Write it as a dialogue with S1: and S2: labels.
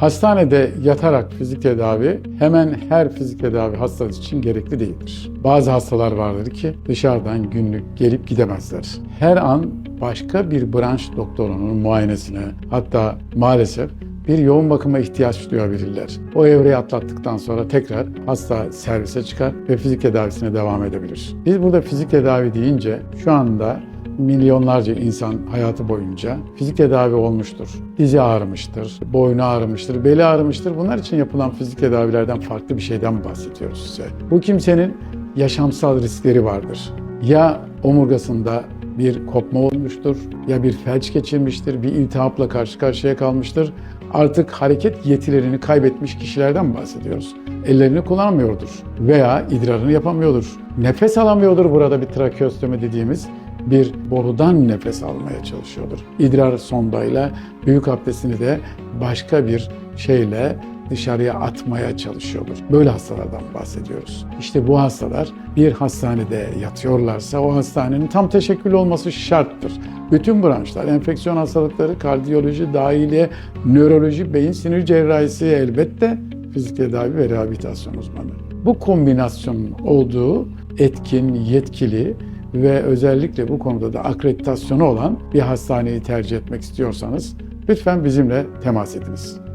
S1: Hastanede yatarak fizik tedavi hemen her fizik tedavi hastası için gerekli değildir. Bazı hastalar vardır ki dışarıdan günlük gelip gidemezler. Her an başka bir branş doktorunun muayenesine hatta maalesef bir yoğun bakıma ihtiyaç duyabilirler. O evreyi atlattıktan sonra tekrar hasta servise çıkar ve fizik tedavisine devam edebilir. Biz burada fizik tedavi deyince şu anda milyonlarca insan hayatı boyunca fizik tedavi olmuştur. Dizi ağrımıştır, boynu ağrımıştır, beli ağrımıştır. Bunlar için yapılan fizik tedavilerden farklı bir şeyden bahsediyoruz size. Bu kimsenin yaşamsal riskleri vardır. Ya omurgasında bir kopma olmuştur, ya bir felç geçirmiştir, bir iltihapla karşı karşıya kalmıştır. Artık hareket yetilerini kaybetmiş kişilerden bahsediyoruz. Ellerini kullanamıyordur veya idrarını yapamıyordur. Nefes alamıyordur burada bir trakeostomi dediğimiz bir borudan nefes almaya çalışıyordur. İdrar sondayla büyük abdestini de başka bir şeyle dışarıya atmaya çalışıyordur. Böyle hastalardan bahsediyoruz. İşte bu hastalar bir hastanede yatıyorlarsa o hastanenin tam teşekkül olması şarttır. Bütün branşlar, enfeksiyon hastalıkları, kardiyoloji, dahiliye, nöroloji, beyin sinir cerrahisi elbette fizik tedavi ve rehabilitasyon uzmanı. Bu kombinasyonun olduğu etkin, yetkili ve özellikle bu konuda da akreditasyonu olan bir hastaneyi tercih etmek istiyorsanız lütfen bizimle temas ediniz.